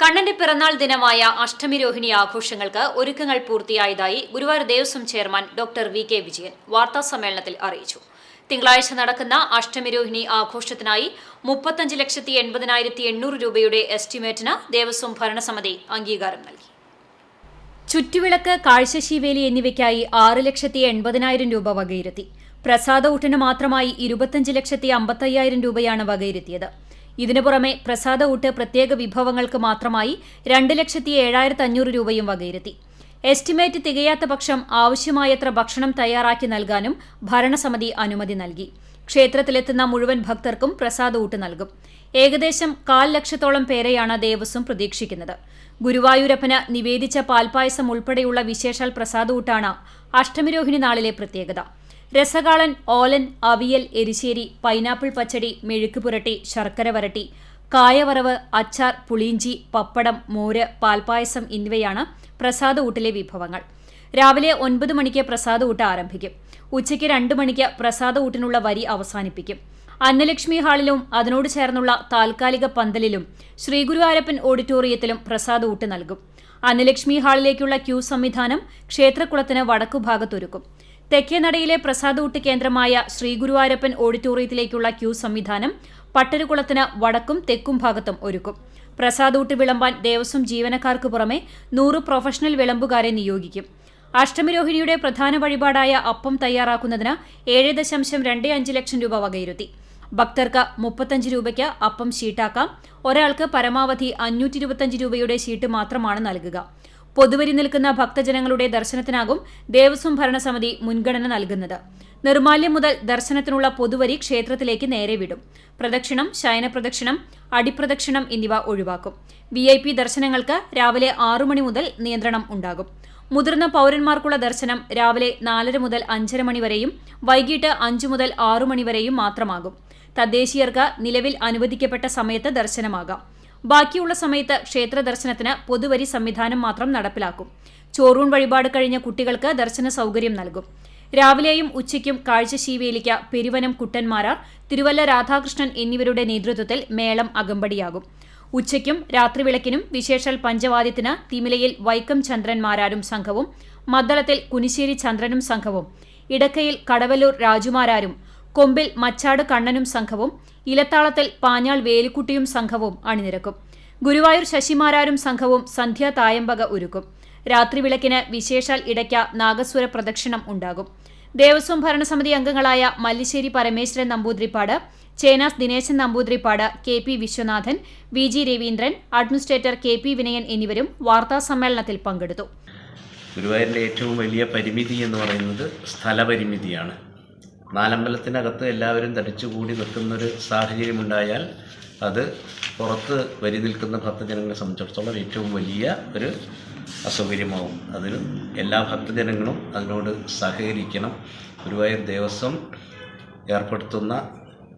കണ്ണന്റെ പിറന്നാൾ ദിനമായ അഷ്ടമി രോഹിണി ആഘോഷങ്ങൾക്ക് ഒരുക്കങ്ങൾ പൂർത്തിയായതായി Guruvayur Devaswom chairman doctor V K Vijayan വാർത്താ സമ്മേളനത്തിൽ അറിയിച്ചു. തിങ്കളാഴ്ച നടക്കുന്ന അഷ്ടമി രോഹിണി ആഘോഷത്തിനായി മുപ്പത്തഞ്ച് ലക്ഷത്തി എൺപതിനായിരത്തി എണ്ണൂറ് രൂപയുടെ എസ്റ്റിമേറ്റിന് ദേവസ്വം ഭരണസമിതി അംഗീകാരം നൽകി. ചുറ്റുവിളക്ക് കാഴ്ചശീവേലി എന്നിവയ്ക്കായി ആറ് ലക്ഷത്തി എൺപതിനായിരം രൂപ വകയിരുത്തി. പ്രസാദ ഊട്ടിന് മാത്രമായി ഇരുപത്തഞ്ച് ലക്ഷത്തി അമ്പത്തയ്യായിരം രൂപയാണ് വകയിരുത്തിയത്. ഇതിനു പുറമെ പ്രസാദ ഊട്ട് പ്രത്യേക വിഭവങ്ങൾക്ക് മാത്രമായി രണ്ട് ലക്ഷത്തി ഏഴായിരത്തി അഞ്ഞൂറ് രൂപയും വകയിരുത്തി. എസ്റ്റിമേറ്റ് തികയാത്ത പക്ഷം ആവശ്യമായത്ര ഭക്ഷണം തയ്യാറാക്കി നൽകാനും ഭരണസമിതി അനുമതി നൽകി. ക്ഷേത്രത്തിലെത്തുന്ന മുഴുവൻ ഭക്തർക്കും പ്രസാദ ഊട്ട് നൽകും. ഏകദേശം കാൽ ലക്ഷത്തോളം പേരെയാണ് ദേവസ്വം പ്രതീക്ഷിക്കുന്നത്. ഗുരുവായൂരപ്പന് നിവേദിച്ച പാൽപായസം ഉൾപ്പെടെയുള്ള വിശേഷാൽ പ്രസാദ ഊട്ടാണ് അഷ്ടമിരോഹിണി നാളിലെ പ്രത്യേകത. രസകാളൻ ഓലൻ അവിയൽ എരിശ്ശേരി പൈനാപ്പിൾ പച്ചടി മെഴുക്ക് പുരട്ടി ശർക്കര വരട്ടി കായവറവ് അച്ചാർ പുളിയിഞ്ചി പപ്പടം മോര് പാൽപ്പായസം എന്നിവയാണ് പ്രസാദ ഊട്ടിലെ വിഭവങ്ങൾ. രാവിലെ ഒൻപത് മണിക്ക് പ്രസാദ ഊട്ട് ആരംഭിക്കും. ഉച്ചയ്ക്ക് രണ്ട് മണിക്ക് പ്രസാദ ഊട്ടിനുള്ള വരി അവസാനിപ്പിക്കും. അന്നലക്ഷ്മി ഹാളിലും അതിനോട് ചേർന്നുള്ള താൽക്കാലിക പന്തലിലും ശ്രീഗുരുവാരപ്പൻ ഓഡിറ്റോറിയത്തിലും പ്രസാദ ഊട്ട് നൽകും. അന്നലക്ഷ്മി ഹാളിലേക്കുള്ള ക്യൂ സംവിധാനം ക്ഷേത്രക്കുളത്തിന് വടക്കുഭാഗത്തൊരുക്കും തെക്കേനടയിലെ പ്രസാദ ഊട്ട് കേന്ദ്രമായ ശ്രീഗുരുവായൂരപ്പൻ ഓഡിറ്റോറിയത്തിലേക്കുള്ള ക്യൂ സംവിധാനം പട്ടരുകുളത്തിന് വടക്കും തെക്കും ഭാഗത്തും ഒരുക്കും. പ്രസാദൂട്ട് വിളമ്പാൻ ദേവസ്വം ജീവനക്കാർക്ക് പുറമെ നൂറ് പ്രൊഫഷണൽ വിളമ്പുകാരെ നിയോഗിക്കും. അഷ്ടമിരോഹിണിയുടെ പ്രധാന വഴിപാടായ അപ്പം തയ്യാറാക്കുന്നതിന് ഏഴ് ദശാംശം രണ്ട് അഞ്ച് ലക്ഷം രൂപ വകയിരുത്തി. ഭക്തർക്ക് മുപ്പത്തഞ്ച് രൂപയ്ക്ക് അപ്പം ഷീട്ടാക്കാം. ഒരാൾക്ക് പരമാവധി അഞ്ഞൂറ്റി രൂപയുടെ ഷീട്ട് മാത്രമാണ് നൽകുക. പൊതുവരി നിൽക്കുന്ന ഭക്തജനങ്ങളുടെ ദർശനത്തിനാകും ദേവസ്വം ഭരണസമിതി മുൻഗണന നൽകുന്നത്. നിർമാല്യം മുതൽ ദർശനത്തിനുള്ള പൊതുവരി ക്ഷേത്രത്തിലേക്ക് നേരെ വിടും. പ്രദക്ഷിണം ശയനപ്രദക്ഷിണം അടിപ്രദക്ഷിണം എന്നിവ ഒഴിവാക്കും. വി ഐ പി ദർശനങ്ങൾക്ക് രാവിലെ ആറു മണി മുതൽ നിയന്ത്രണം ഉണ്ടാകും. മുതിർന്ന പൌരന്മാർക്കുള്ള ദർശനം രാവിലെ നാലര മുതൽ അഞ്ചര മണി വരെയും വൈകിട്ട് അഞ്ചു മുതൽ ആറു മണി വരെയും മാത്രമാകും. തദ്ദേശീയർക്ക് നിലവിൽ അനുവദിക്കപ്പെട്ട സമയത്ത് ദർശനമാകാം. ബാക്കിയുള്ള സമയത്ത് ക്ഷേത്ര ദർശനത്തിന് പൊതുവരി സംവിധാനം മാത്രം നടപ്പിലാക്കും. ചോറൂൺ വഴിപാട് കഴിഞ്ഞ കുട്ടികൾക്ക് ദർശന സൗകര്യം നൽകും. രാവിലെയും ഉച്ചയ്ക്കും കാഴ്ചശീവേലിക്ക പെരുവനം കുട്ടന്മാരാർ തിരുവല്ല രാധാകൃഷ്ണൻ എന്നിവരുടെ നേതൃത്വത്തിൽ മേളം അകമ്പടിയാകും. ഉച്ചയ്ക്കും രാത്രിവിളക്കിനും വിശേഷൽ പഞ്ചവാദ്യത്തിന് തിമിലയിൽ വൈക്കം ചന്ദ്രന്മാരാരും സംഘവും മദ്ദളത്തിൽ കുനിശ്ശേരി ചന്ദ്രനും സംഘവും ഇടക്കയിൽ കടവല്ലൂർ രാജുമാരാരും കൊമ്പിൽ മച്ചാട് കണ്ണനും സംഘവും ഇലത്താളത്തിൽ പാഞ്ഞാൾ വേലിക്കുട്ടിയും സംഘവും അണിനിരക്കും. ഗുരുവായൂർ ശശിമാരാരും സംഘവും സന്ധ്യാ തായമ്പക ഒരുക്കും. രാത്രി വിളക്കിന് വിശേഷാൽ ഇടയ്ക്ക നാഗസ്വര പ്രദക്ഷിണം ഉണ്ടാകും. ദേവസ്വം ഭരണസമിതി അംഗങ്ങളായ Mallissery Parameswaran Namboothiripad Chenas Dineshan Namboothiripad K P Viswanathan V G Raveendran administrator K P Vinayan എന്നിവരും വാർത്താസമ്മേളനത്തിൽ പങ്കെടുത്തു. ഗുരുവായൂരിന്റെ ഏറ്റവും വലിയ പരിമിതി എന്ന് പറയുന്നത് സ്ഥലപരിമിതിയാണ്. നാലമ്പലത്തിനകത്ത് എല്ലാവരും തടിച്ചുകൂടി നിൽക്കുന്നൊരു സാഹചര്യമുണ്ടായാൽ അത് പുറത്ത് വരി നിൽക്കുന്ന ഭക്തജനങ്ങളെ സംബന്ധിച്ചിടത്തോളം ഏറ്റവും വലിയ ഒരു അസൗകര്യമാവും. അതിന് എല്ലാ ഭക്തജനങ്ങളും അതിനോട് സഹകരിക്കണം. ഗുരുവായൂർ ദേവസ്വം ഏർപ്പെടുത്തുന്ന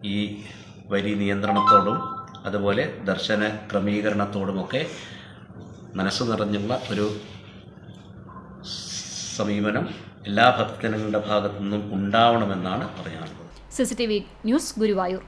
ഈ വരി നിയന്ത്രണത്തോടും അതുപോലെ ദർശന ക്രമീകരണത്തോടുമൊക്കെ മനസ്സ് നിറഞ്ഞുള്ള ഒരു സമീപനം എല്ലാ ഭക്തജനങ്ങളുടെ ഭാഗത്തു നിന്നും ഉണ്ടാവണമെന്നാണ് പറയാനുള്ളത്. CCTV news Guruvayur.